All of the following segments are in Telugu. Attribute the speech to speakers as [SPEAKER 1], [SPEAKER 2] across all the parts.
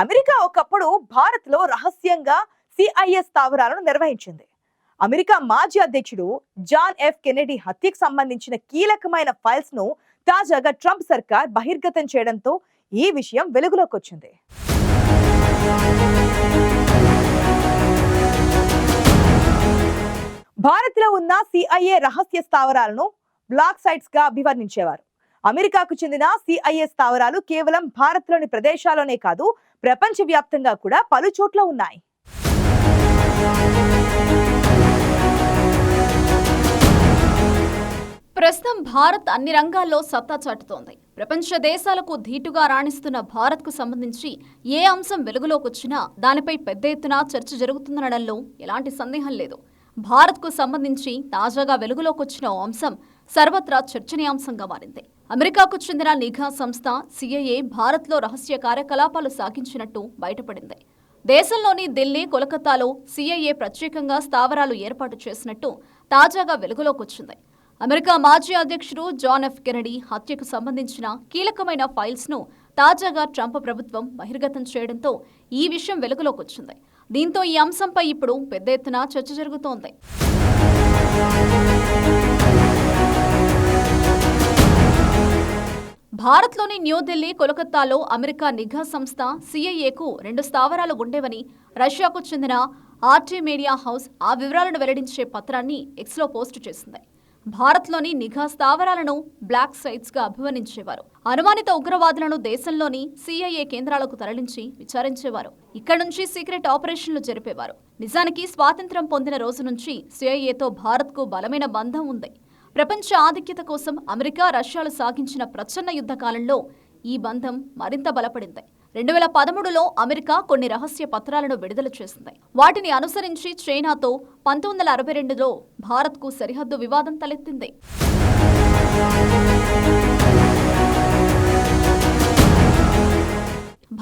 [SPEAKER 1] అమెరికా ఒకప్పుడు భారత్లో రహస్యంగా సిఐఏ స్థావరాలను నిర్వహించింది. అమెరికా మాజీ అధ్యక్షుడు జాన్ ఎఫ్ కెనెడీ హత్యకు సంబంధించిన కీలకమైన ఫైల్స్ను తాజాగా ట్రంప్ సర్కార్ బహిర్గతం చేయడంతో ఈ విషయం వెలుగులోకి వచ్చింది భారత్లో ఉన్న సిఐఏ రహస్య స్థావరాలను బ్లాక్ సైట్స్గా అభివర్ణించేవారు. అమెరికాకు చెందిన సిఐఏ స్థావరాలు కేవలం భారత్లోని ప్రదేశాల్లోనే కాదు ప్రపంచవ్యాప్తంగా కూడా పలు చోట్ల ఉన్నాయి.
[SPEAKER 2] ప్రస్తుతం భారత్ అన్ని రంగాల్లో సత్తా చాటుతోంది. ప్రపంచ దేశాలకు ధీటుగా రాణిస్తున్న భారత్కు సంబంధించి ఏ అంశం వెలుగులోకి వచ్చినా దానిపై పెద్ద ఎత్తున చర్చ జరుగుతుందనడంలో ఎలాంటి సందేహం లేదు. భారత్కు సంబంధించి తాజాగా వెలుగులోకి వచ్చిన ఓ అంశం సర్వత్రా చర్చనీయాంశంగా మారింది. అమెరికాకు చెందిన నిఘా సంస్థ సిఐఏ భారత్లో రహస్య కార్యకలాపాలు సాగించినట్టు బయటపడింది. దేశంలోని ఢిల్లీ కోలకత్తాలో సిఐఏ ప్రత్యేకంగా స్థావరాలు ఏర్పాటు చేసినట్టు తాజాగా వెలుగులోకొచ్చింది. అమెరికా మాజీ అధ్యక్షుడు జాన్ ఎఫ్ కెనడీ హత్యకు సంబంధించిన కీలకమైన ఫైల్స్ను తాజాగా ట్రంప్ ప్రభుత్వం బహిర్గతం చేయడంతో ఈ విషయం వెలుగులోకి వచ్చింది దీంతో ఈ అంశంపై ఇప్పుడు పెద్ద ఎత్తున చర్చ జరుగుతోంది. భారత్లోని న్యూఢిల్లీ కోలకత్తాలో అమెరికా నిఘా సంస్థ సిఐఏకు రెండు స్థావరాలు ఉండేవని రష్యాకు చెందిన ఆర్టీ మీడియా హౌస్ ఆ వివరాలను వెల్లడించే పత్రాన్ని ఎక్స్లో పోస్టు చేసింది. భారత్లోని నిఘా స్థావరాలను బ్లాక్ సైట్స్గా అభివర్ణించేవారు. అనుమానిత ఉగ్రవాదులను దేశంలోని సిఐఏ కేంద్రాలకు తరలించి విచారించేవారు. ఇక్కడ నుంచి సీక్రెట్ ఆపరేషన్లు జరిపేవారు. నిజానికి స్వాతంత్ర్యం పొందిన రోజు నుంచి సిఐఏతో భారత్కు బలమైన బంధం ఉంది. ప్రపంచ ఆధిక్యత కోసం అమెరికా రష్యాలు సాగించిన ప్రచన్న యుద్ధ కాలంలో ఈ బంధం మరింత బలపడింది. రెండు వేల పదమూడులో అమెరికా కొన్ని రహస్య పత్రాలను విడుదల చేసింది. వాటిని అనుసరించి చైనాతో పంతొమ్మిది వందల అరవై రెండులో భారత్కు సరిహద్దు వివాదం తలెత్తింది.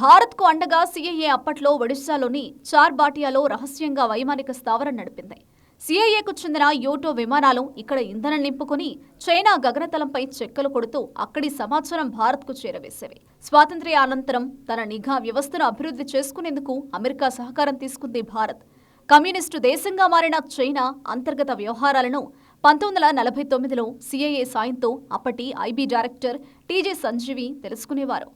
[SPEAKER 2] భారత్కు అండగా సిఐఏ అప్పట్లో ఒడిశాలోని చార్బాటియాలో రహస్యంగా వైమానిక స్థావరం నడిపింది. సిఐఏకు చెందిన యోటో విమానాలు ఇక్కడ ఇంధనం నింపుకుని చైనా గగనతలంపై చెక్కలు కొడుతూ అక్కడి సమాచారం భారత్కు చేరవేసేవి. స్వాతంత్ర్య అనంతరం తన నిఘా వ్యవస్థను అభివృద్ధి చేసుకునేందుకు అమెరికా సహకారం తీసుకుంది భారత్. కమ్యూనిస్టు దేశంగా మారిన చైనా అంతర్గత వ్యవహారాలను పంతొమ్మిది వందల నలభై తొమ్మిదిలో సిఐఏ సాయంతో అప్పటి ఐబీ డైరెక్టర్ టీజే సంజీవి తెలుసుకునేవారు.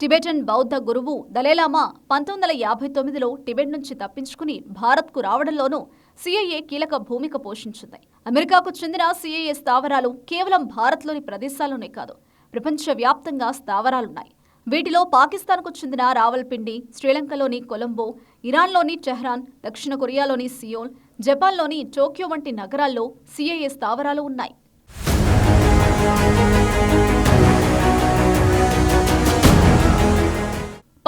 [SPEAKER 2] టిబెటన్ బౌద్ధ గురువు దలైలామా పంతొమ్మిది వందల యాభై తొమ్మిదిలో టిబెట్ నుంచి తప్పించుకుని భారత్కు రావడంలోనూ సిఐఏ కీలక భూమిక పోషించింది. అమెరికాకు చెందిన సిఐఏ స్థావరాలు కేవలం భారత్లోని ప్రదేశాల్లోనే కాదు ప్రపంచవ్యాప్తంగా స్థావరాలున్నాయి. వీటిలో పాకిస్తాన్కు చెందిన రావల్పిండి శ్రీలంకలోని కొలంబో ఇరాన్లోని టెహ్రాన్ దక్షిణ కొరియాలోని సియోల్ జపాన్లోని టోక్యో వంటి నగరాల్లో సిఐఏ స్థావరాలు ఉన్నాయి.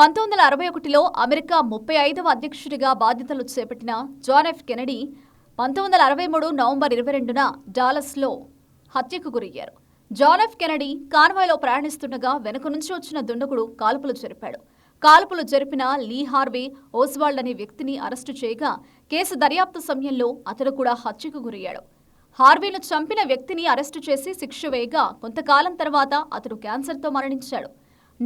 [SPEAKER 2] పంతొమ్మిది వందల అరవై ఒకటిలో అమెరికా ముప్పై ఐదవ అధ్యక్షుడిగా బాధ్యతలు చేపట్టిన జాన్ ఎఫ్ కెనడీ పంతొమ్మిది వందల అరవై మూడు నవంబర్ ఇరవై రెండున డాలస్లో హత్యకు గురయ్యారు. జాన్ ఎఫ్ కెనడీ కాన్వాయ్లో ప్రయాణిస్తుండగా వెనుక నుంచి వచ్చిన దుండగుడు కాల్పులు జరిపాడు. కాల్పులు జరిపిన లీ హార్వే ఓస్వాల్డ్ అనే వ్యక్తిని అరెస్టు చేయగా కేసు దర్యాప్తు సమయంలో అతడు కూడా హత్యకు గురయ్యాడు. హార్వేను చంపిన వ్యక్తిని అరెస్టు చేసి శిక్ష వేయగా కొంతకాలం తర్వాత అతడు క్యాన్సర్తో మరణించాడు.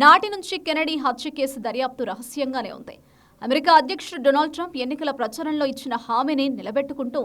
[SPEAKER 2] నాటి నుంచి కెనడీ హత్య కేసు దర్యాప్తు రహస్యంగానే ఉంది. అమెరికా అధ్యక్షుడు డొనాల్డ్ ట్రంప్ ఎన్నికల ప్రచారంలో ఇచ్చిన హామీని నిలబెట్టుకుంటూ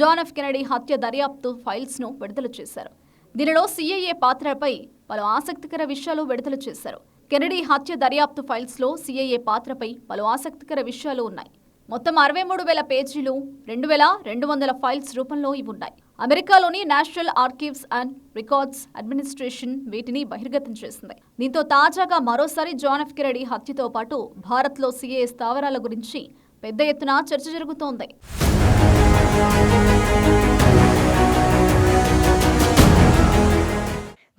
[SPEAKER 2] జాన్ ఎఫ్ కెనడీ హత్య దర్యాప్తు ఫైల్స్ను విడుదల చేశారు. దీనిలో సిఐఏ పాత్రపై పలు ఆసక్తికర విషయాలు విడుదల చేశారు. కెనడీ హత్య దర్యాప్తు ఫైల్స్లో సిఐఏ పాత్రపై పలు ఆసక్తికర విషయాలు ఉన్నాయి. మొత్తం అరవై మూడు వేల పేజీలు రెండు వేల రెండు వందల ఫైల్స్ రూపంలో ఇవి ఉన్నాయి. అమెరికాలోని national archives and records administration వీటిని బహిర్గతం చేసింది. దీంతో తాజాగా మరోసారి జాన్ ఎఫ్ కెనడీ హత్యతో పాటు భారత్లో సీఏ స్థావరాల గురించి పెద్ద ఎత్తున చర్చ జరుగుతోంది.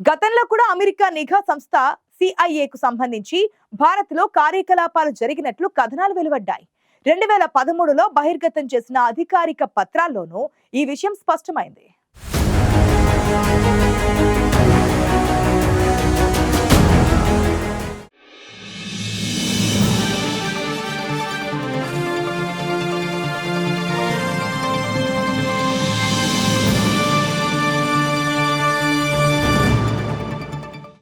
[SPEAKER 1] గతంలో కూడా అమెరికా నిఘా సంస్థ సిఐఏకు సంబంధించి భారత్లో కార్యకలాపాలు జరిగినట్లు కథనాలు వెలువడ్డాయి. రెండు వేల పదమూడులో బహిర్గతం చేసిన అధికారిక పత్రాల్లోనూ ఈ విషయం స్పష్టమైంది.